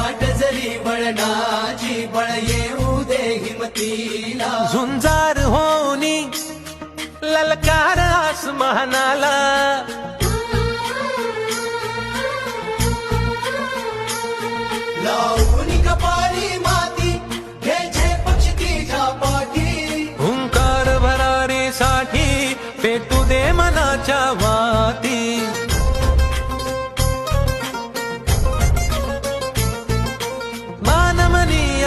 वाट जरी बळणाची बळ येऊ दे हिमतीला. झुंजार होनी ललकार आसमानाला. लावून कपाळी माती हे झे पक्षी तिच्या पाठी. हुंकार भरारीसाठी पेटू दे मनाच्या वाती.